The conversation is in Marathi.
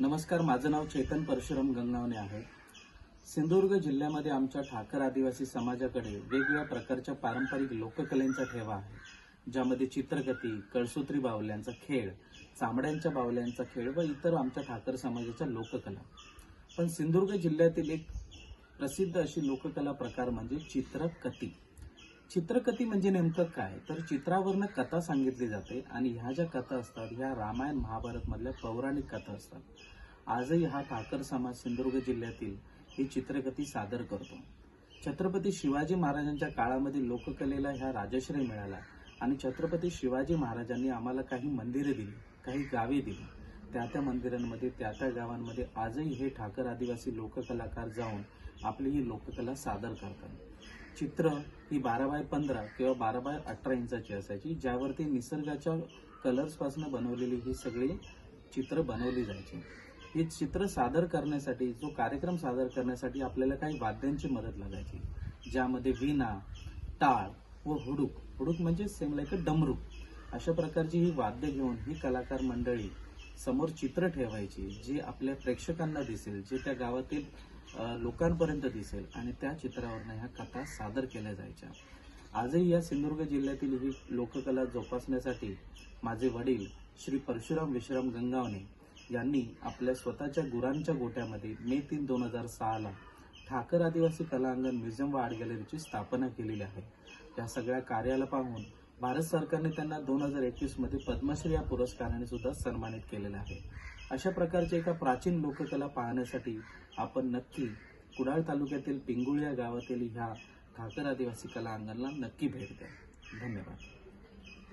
नमस्कार माझं नाव चेतन परशुराम गंगावणे आहे. सिंधुदुर्ग जिल्ह्यामध्ये आमच्या ठाकर आदिवासी समाजाकडे वेगवेगळ्या प्रकारच्या पारंपरिक लोककलेंचा ठेवा आहे. ज्यामध्ये चित्रगती कळसूत्री बावल्यांचा खेळ चामड्यांच्या बावल्यांचा खेळ व इतर आमच्या ठाकर समाजाच्या लोककला. पण सिंधुदुर्ग जिल्ह्यातील एक प्रसिद्ध अशी लोककला प्रकार म्हणजे चित्रकती चित्रकथी म्हणजे नेमकं काय? तर चित्रावरनं कथा सांगितली जाते आणि ह्या ज्या कथा असतात ह्या रामायण महाभारत मधल्या पौराणिक कथा असतात. आजही हा ठाकर समाज सिंधुदुर्ग जिल्ह्यातील ही चित्रकथी सादर करतो. छत्रपती शिवाजी महाराजांच्या काळामध्ये लोककलेला ह्या राजश्री मिळाला आणि छत्रपती शिवाजी महाराजांनी आम्हाला काही मंदिरे दिली काही गावे दिली. त्या त्या मंदिरांमध्ये त्या त्या गावांमध्ये आजही हे ठाकर आदिवासी लोककलाकार जाऊन आपली ही लोककला सादर करतात. चित्र ही बारा बाय पंधरा किंवा बारा बाय अठरा इंचाची असायची ज्यावरती निसर्गाच्या कलर्सपासून बनवलेली ही सगळी चित्र बनवली जायची. ही चित्र सादर करण्यासाठी जो कार्यक्रम सादर करण्यासाठी आपल्याला काही वाद्यांची मदत लागायची ज्यामध्ये विणा टाळ व हुडूक. हुडूक म्हणजे सेम लाईक अ डमरू. अशा प्रकारची ही वाद्य घेऊन ही कलाकार मंडळी समोर चित्र ठेवायची जी आपल्या प्रेक्षकांना दिसेल जे त्या गावातील लोकांपर्यंत दिसेल आणि त्या चित्रावरनं ह्या कथा सादर केल्या जायच्या. आजही या सिंधुदुर्ग जिल्ह्यातील ही लोककला जोपासण्यासाठी माझे वडील श्री परशुराम विश्राम गंगावणे यांनी आपल्या स्वतःच्या गुरांच्या गोट्यामध्ये मे तीन दोन हजार सहाला ठाकर आदिवासी कलांगण म्युझियम व आर्ट गॅलरीची स्थापना केलेली आहे. या सगळ्या कार्याला पाहून भारत सरकारने त्यांना दोन हजार एकवीसमध्ये पद्मश्री या पुरस्काराने सुद्धा सन्मानित केलेलं आहे. अशा प्रकारच्या एका प्राचीन लोककला पाहण्यासाठी आपण नक्की कुडाळ तालुक्यातील पिंगुळ या गावातील ह्या ठाकर आदिवासी कला अंगणला नक्की भेट द्या. धन्यवाद.